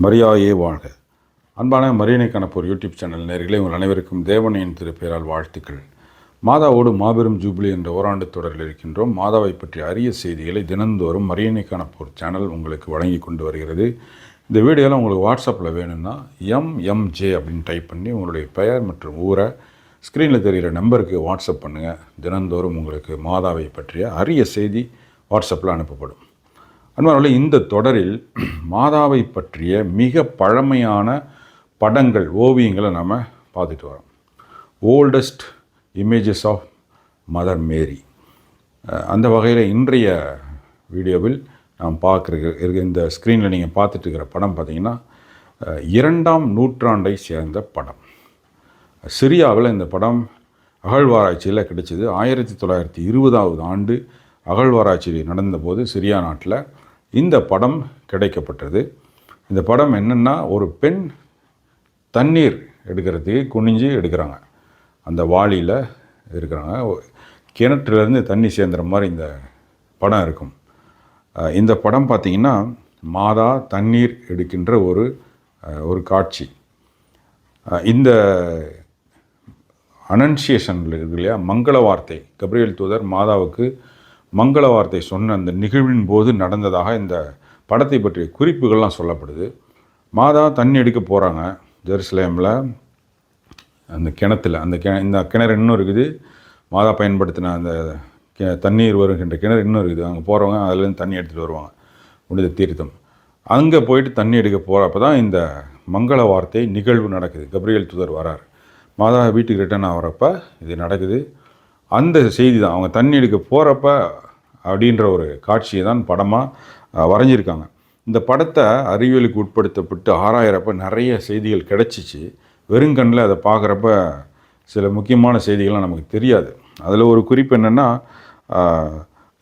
மரியாயே வாழ்க. அன்பான மரியணை கணப்பூர் யூடியூப் சேனல் நேர்களே உங்கள் அனைவருக்கும் தேவனையின் திருப்பெயரால் வாழ்த்துக்கள். மாதாவோடு மாபெரும் ஜூப்ளி என்ற ஓராண்டு தொடரில் இருக்கின்றோம். மாதாவை பற்றிய அரிய செய்திகளை தினந்தோறும் மரியணை கணப்பூர் சேனல் உங்களுக்கு வழங்கி கொண்டு வருகிறது. இந்த வீடியோலாம் உங்களுக்கு வாட்ஸ்அப்பில் வேணும்னா எம்எம்ஜே அப்படின்னு டைப் பண்ணி உங்களுடைய பெயர் மற்றும் ஊரை ஸ்க்ரீனில் தெரிகிற நம்பருக்கு வாட்ஸ்அப் பண்ணுங்கள் தினந்தோறும் உங்களுக்கு மாதாவை பற்றிய அரிய செய்தி வாட்ஸ்அப்பில் அனுப்பப்படும். அன்பார்களே இந்த தொடரில் மாதாவை பற்றிய மிக பழமையான படங்கள் ஓவியங்களை நம்ம பார்த்துட்டு வரோம். Oldest images of Mother Mary அந்த வகையில் இன்றைய வீடியோவில் நாம் பார்க்குற இருக்க இந்த ஸ்க்ரீனில் நீங்கள் பார்த்துட்டு இருக்கிற படம் பார்த்தீங்கன்னா இரண்டாம் நூற்றாண்டை சேர்ந்த படம். சிரியாவில் இந்த படம் அகழ்வாராய்ச்சியில் கிடைச்சது. ஆயிரத்தி தொள்ளாயிரத்தி இருபதாவது ஆண்டு அகழ்வாராய்ச்சி நடந்தபோது சிரியா நாட்டில் இந்த படம் கிடைக்கப்பட்டது. இந்த படம் என்னென்னா ஒரு பெண் தண்ணீர் எடுக்கிறதுக்கு குனிஞ்சு எடுக்கிறாங்க. அந்த வாளியில் இருக்கிறாங்க. கிணற்றுலேருந்து தண்ணி சேர்ந்துற மாதிரி இந்த படம் இருக்கும். இந்த படம் பார்த்திங்கன்னா மாதா தண்ணீர் எடுக்கின்ற ஒரு ஒரு காட்சி. இந்த அனன்சியேஷன் இருக்கு இல்லையா மங்கள வார்த்தை. கப்ரியல் தூதர் மாதாவுக்கு மங்கள வார்த்தை சொன்ன அந்த நிகழ்வின் போது நடந்ததாக இந்த படத்தை பற்றிய குறிப்புகள்லாம் சொல்லப்படுது. மாதா தண்ணி எடுக்க போகிறாங்க ஜெருசலேமில். அந்த கிணத்துல அந்த கி இந்த கிணறு இன்னும் இருக்குது. மாதா பயன்படுத்தின அந்த கி- தண்ணீர் வருகின்ற கிணறு இன்னும் இருக்குது. அங்கே போகிறவங்க அதுலேருந்து தண்ணி எடுத்துகிட்டு வருவாங்க முடிந்த தீர்த்தம். அங்கே போயிட்டு தண்ணி எடுக்க போகிறப்ப தான் இந்த மங்கள வார்த்தை நிகழ்வு நடக்குது. கப்ரியல் தூதர் வரார். மாதா வீட்டுக்கு ரிட்டர்ன் ஆகிறப்ப இது நடக்குது. அந்த செய்தி தான் அவங்க தண்ணி எடுக்க போகிறப்ப அப்படின்ற ஒரு காட்சியை தான் படமாக வரைஞ்சிருக்காங்க. இந்த படத்தை அறிவியலுக்கு உட்படுத்தப்பட்டு ஆராயிறப்ப நிறைய செய்திகள் கிடச்சிச்சு. வெறுங்கண்ணில் அதை பார்க்குறப்ப சில முக்கியமான செய்திகள்லாம் நமக்கு தெரியாது. அதில் ஒரு குறிப்பு என்னென்னா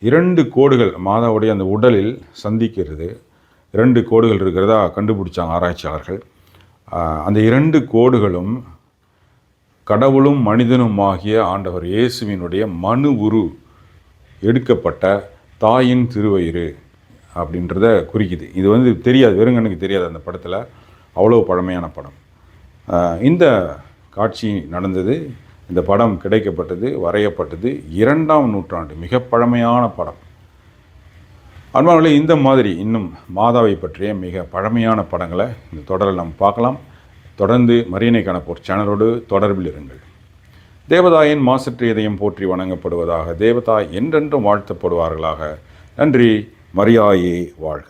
இரண்டு கோடுகள் மாதாவுடைய அந்த உடலில் சந்திக்கிறது. இரண்டு கோடுகள் இருக்கிறதா கண்டுபிடிச்சாங்க ஆராய்ச்சியாளர்கள். அந்த இரண்டு கோடுகளும் கடவுளும் மனிதனுமாகிய ஆண்டவர் இயேசுவினுடைய மனு உரு எடுக்கப்பட்ட தாயின் திருவயிறு அப்படின்றத குறிக்குது. இது வந்து தெரியாது வெறுங்கண்ணுக்கு தெரியாது அந்த படத்தில். அவ்வளோ பழமையான படம். இந்த காட்சி நடந்தது இந்த படம் கிடைக்கப்பட்டது வரையப்பட்டது இரண்டாம் நூற்றாண்டு மிக பழமையான படம். அன்பார்களே இந்த மாதிரி இன்னும் மாதாவை பற்றிய மிக பழமையான படங்களை இந்த தொடரில் நாம் பார்க்கலாம். தொடர்ந்து மரியனை கணப்போர் சேனலோடு தொடர்பில் இருங்கள். தேவதாயின் மாசற்று இதயம் போற்றி வணங்கப்படுவதாக தேவதாய் என்றென்றும் வாழ்த்தப்படுவார்களாக. நன்றி மரியாயே வாழ்க.